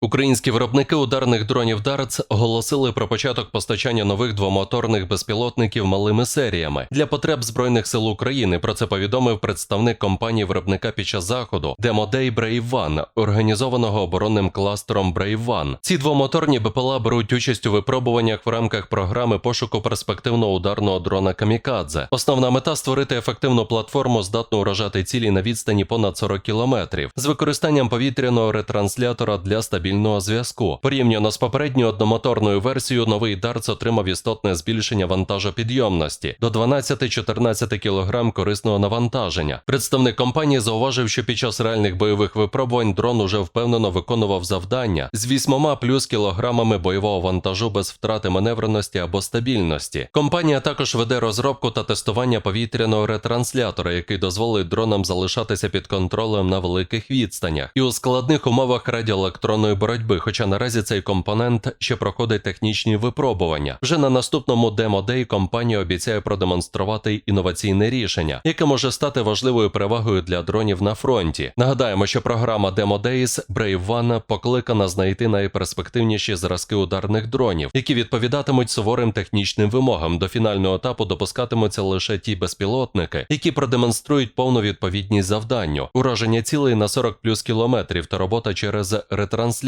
Українські виробники ударних дронів Darts оголосили про початок постачання нових двомоторних безпілотників малими серіями для потреб Збройних сил України. Про це повідомив представник компанії виробника під час заходу Day Brave One, організованого оборонним кластером Brave One. Ці двомоторні БПЛА беруть участь у випробуваннях в рамках програми пошуку перспективного ударного дрона Камікадзе. Основна мета створити ефективну платформу, здатну уражати цілі на відстані понад 40 кілометрів з використанням повітряного ретранслятора для стабільного зв'язку. Порівняно з попередньою одномоторною версією, новий Darts отримав істотне збільшення вантажопідйомності до 12-14 кг корисного навантаження. Представник компанії зауважив, що під час реальних бойових випробувань дрон уже впевнено виконував завдання з 8 плюс кілограмами бойового вантажу без втрати маневреності або стабільності. Компанія також веде розробку та тестування повітряного ретранслятора, який дозволить дронам залишатися під контролем на великих відстанях і у складних умовах радіоелектронної боротьби. Хоча наразі цей компонент ще проходить технічні випробування. Вже на наступному демо-дей компанія обіцяє продемонструвати інноваційне рішення, яке може стати важливою перевагою для дронів на фронті. Нагадаємо, що програма Demo Days Brave One покликана знайти найперспективніші зразки ударних дронів, які відповідатимуть суворим технічним вимогам. До фінального етапу допускатимуться лише ті безпілотники, які продемонструють повну відповідність завданню, ураження цілей на 40 плюс кілометрів та робота через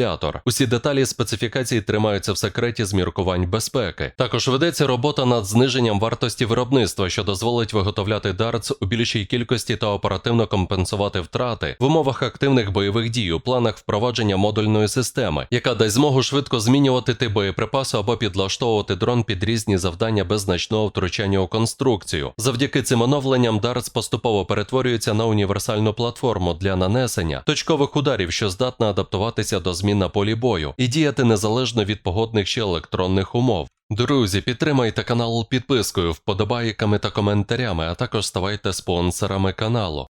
ретранслятор. Усі деталі специфікації тримаються в секреті з міркувань безпеки. Також ведеться робота над зниженням вартості виробництва, що дозволить виготовляти дартс у більшій кількості та оперативно компенсувати втрати в умовах активних бойових дій у планах впровадження модульної системи, яка дасть змогу швидко змінювати тип боєприпасу або підлаштовувати дрон під різні завдання без значного втручання у конструкцію. Завдяки цим оновленням Дартс поступово перетворюється на універсальну платформу для нанесення точкових ударів, що здатна адаптуватися до змін на полі бою і діяти незалежно від погодних чи електронних умов. Друзі, підтримайте канал підпискою, вподобайками та коментарями, а також ставайте спонсорами каналу.